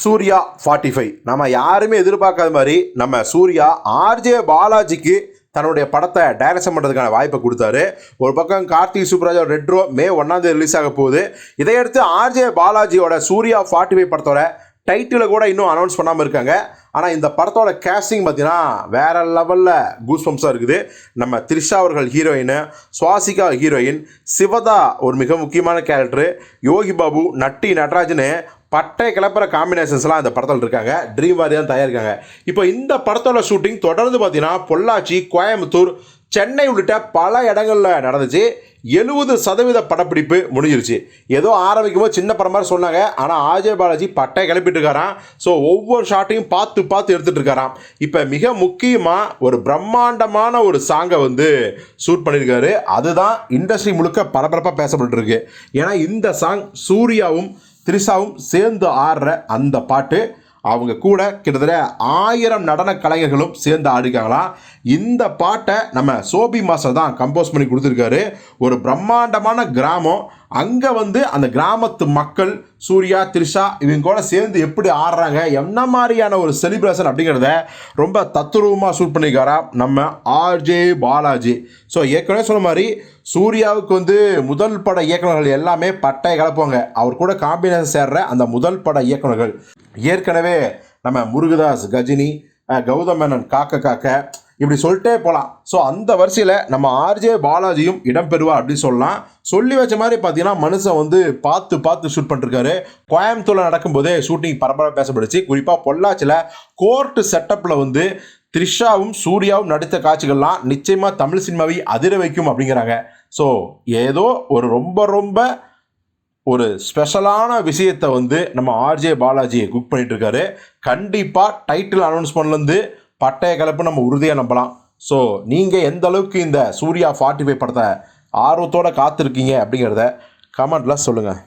Surya forty five நம்ம யாருமே எதிர்பார்க்காத மாதிரி நம்ம சூர்யா ஆர்ஜே பாலாஜிக்கு தன்னுடைய படத்தை டைரக்ஷன் பண்ணுறதுக்கான வாய்ப்பை கொடுத்தாரு. ஒரு பக்கம் கார்த்திக் சுப்ராஜ் ரெட்ரோ மே ஒன்றாம் தேதி ரிலீஸ் ஆக போகுது. இதையடுத்து ஆர்ஜே பாலாஜியோட சூர்யா ஃபார்ட்டி ஃபைவ் படத்தோட டைட்டிலை கூட இன்னும் அனௌன்ஸ் பண்ணாமல் இருக்காங்க. ஆனால் இந்த படத்தோட கேஸ்டிங் பார்த்தீங்கன்னா வேற லெவலில் கூஸ்பம்ஸாக இருக்குது. நம்ம த்ரிஷா அவர்கள் ஹீரோயின் சுவாசிகா ஹீரோயின் சிவதா ஒரு மிக முக்கியமான கேரக்டரு யோகி பாபு நட்டி நடராஜனு பட்டை கிளப்புற காம்பினேஷன்ஸ்லாம் இந்த படத்தில் இருக்காங்க. ட்ரீம் வாரியாக தான் தயாரிக்காங்க. இப்போ இந்த படத்தோட ஷூட்டிங் தொடர்ந்து பார்த்தீங்கன்னா பொள்ளாச்சி கோயம்புத்தூர் சென்னை உள்ளிட்ட பல இடங்களில் நடந்துச்சு. எழுபது சதவீத படப்பிடிப்பு முடிஞ்சிருச்சு. ஏதோ ஆரம்பிக்கும் போது சின்ன படம் மாதிரி சொன்னாங்க. ஆனால் ஆஜய் பாலாஜி பட்டை கிளப்பிட்டு இருக்காராம். ஸோ ஒவ்வொரு ஷாட்டையும் பார்த்து பார்த்து எடுத்துகிட்டு இருக்காராம். இப்போ மிக முக்கியமாக ஒரு பிரம்மாண்டமான ஒரு சாங்கை வந்து ஷூட் பண்ணியிருக்காரு. அதுதான் இண்டஸ்ட்ரி முழுக்க பரபரப்பாக பேசப்பட்டுருக்கு ஏன்னா இந்த சாங் சூர்யாவும் த்ரிஷாவும் சேர்ந்து ஆடுற அந்த பாட்டு அவங்க கூட கிட்டத்தட்ட ஆயிரம் நடன கலைஞர்களும் சேர்ந்து ஆடிருக்காங்களாம் இந்த பாட்டை நம்ம சோபி மாஸ்டர் தான் கம்போஸ் பண்ணி கொடுத்துருக்காரு. ஒரு பிரம்மாண்டமான கிராமம். அங்கே வந்து அந்த கிராமத்து மக்கள் சூர்யா த்ரிஷா இவங்க கூட சேர்ந்து எப்படி ஆடுறாங்க என்ன மாதிரியான ஒரு செலிப்ரேஷன் அப்படிங்கிறத ரொம்ப தத்துரூபமாக ஷூட் பண்ணியிருக்காரா நம்ம ஆர்ஜே பாலாஜி. ஸோ ஏற்கனவே சொன்ன மாதிரி சூர்யாவுக்கு வந்து முதல் பட இயக்குனர்கள் எல்லாமே பட்டை கலப்புவாங்க. அவர் கூட காம்பினேஷன் சேர்ற அந்த முதல் பட இயக்குனர்கள் ஏற்கனவே நம்ம முருகதாஸ் கஜினி கௌதம் மேனன் காக்க காக்க இப்படி சொல்லிட்டே போகலாம் ஸோ அந்த வரிசையில் நம்ம ஆர்ஜே பாலாஜியும் இடம்பெறுவா அப்படின்னு சொல்லலாம். சொல்லி வச்ச மாதிரி பார்த்தீங்கன்னா மனுஷன் வந்து பார்த்து பார்த்து ஷூட் பண்ணிருக்காரு. கோயம்புத்தூரில் நடக்கும்போதே ஷூட்டிங் பரபரப்பாக பேசப்படுச்சு குறிப்பாக பொள்ளாச்சியில் கோர்ட்டு செட்டப்பில் வந்து த்ரிஷாவும் சூர்யாவும் நடித்த காட்சிகள்லாம் நிச்சயமாக தமிழ் சினிமாவை அதிர வைக்கும் அப்படிங்கிறாங்க. ஸோ ஏதோ ஒரு ரொம்ப ரொம்ப ஒரு ஸ்பெஷலான விஷயத்தை வந்து நம்ம ஆர்ஜே பாலாஜி குக் பண்ணிட்டு இருக்காரு. கண்டிப்பாக டைட்டில் அனௌன்ஸ்மெண்ட்லேருந்து பட்டய கலப்பு நம்ம உறுதியாக நம்பலாம். ஸோ நீங்கள் எந்த அளவுக்கு இந்த சூர்யா ஃபார்ட்டி ஃபைவ் படத்தை ஆர்வத்தோடு காத்திருக்கீங்க அப்படிங்கிறத கமெண்ட்டில் சொல்லுங்கள்